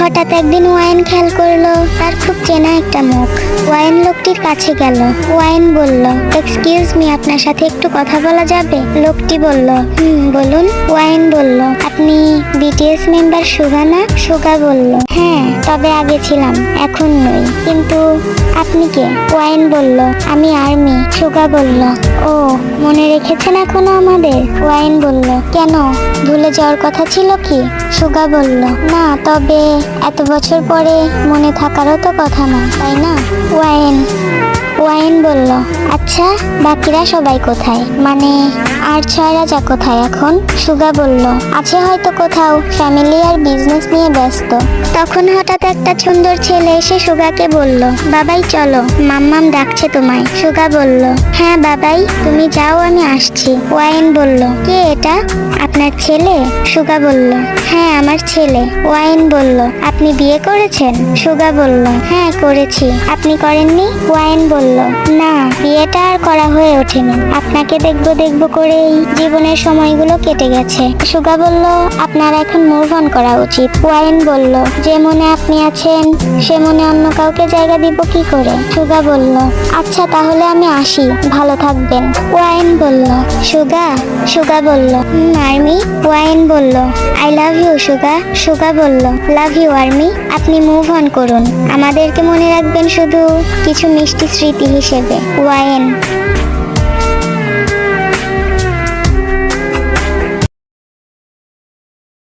হঠাৎ একদিন ওয়াইন খেয়াল করল, তার খুব চেনা একটা মুখ। ওয়াইন লোকটির কাছে গেল। ওয়াইন বলল এক্সকিউজ মি আপনার সাথে একটু কথা বলা যাবে? লোকটি বলল, হুম, বলুন। ওয়াইন বলল, আপনি বিটিএস মেম্বার সুগা না? সুগা বলল হ্যাঁ তবে আগে ছিলাম, এখন নই। কিন্তু আপনি কে? ওয়াইন বলল, আমি আর্মি। সুগা বলল, ও, মনে রেখেছেন এখনও আমাদের? ওয়াইন বলল, কেন? ভুলে যাওয়ার কথা ছিল কি? সুগা বলল, না, তবে এত বছর পরে মনে থাকারও তো কথা না তাই না? ওয়াইন ওয়াইন বলল আচ্ছা বাকিরা সবাই কোথায়? মানে আর ছয় রাজা কোথায় এখন? সুগা বলল, আছে হয়তো কোথাও ফ্যামিলি আর বিজনেস নিয়ে ব্যস্ত। তখন হঠাৎ একটা সুন্দর ছেলে এসে সুগাকে বলল, বাবাই চলো, মাম্মাম ডাকছে তোমায়। সুগা বলল হ্যাঁ বাবাই, তুমি যাও, আমি আসছি। ওয়াইন বলল, কে এটা? আপনার ছেলে? সুগা বলল হ্যাঁ আমার ছেলে। ওয়াইন বলল, আপনি বিয়ে করেছেন? সুগা বলল হ্যাঁ করেছি। আপনি করেননি? ওয়াইন বলল না বিয়েটা আর করা হয়ে ওঠেনি। আপনাকে দেখব দেখব করেই জীবনের সময়গুলো কেটে গেছে। সুগা বলল আপনার এখন মুভ অন করা উচিত। ওয়াইন বলল যে মনে আপনি আছেন সে মনে অন্য কাউকে জায়গা দিব কি করে? সুগা বলল আচ্ছা তাহলে আমি আসি। ভালো থাকবেন। ওয়াইন বলল সুগা? সুগা বলল "হুম, আর্মি। ওয়াইন বলল I love you Suga. Suga বলল লাভ ইউ আর্মি। আপনি মুভ অন করুন। আমাদেরকে মনে রাখবেন শুধু কিছু মিষ্টি স্মৃতি হিসেবে। ওয়াইন Thank you.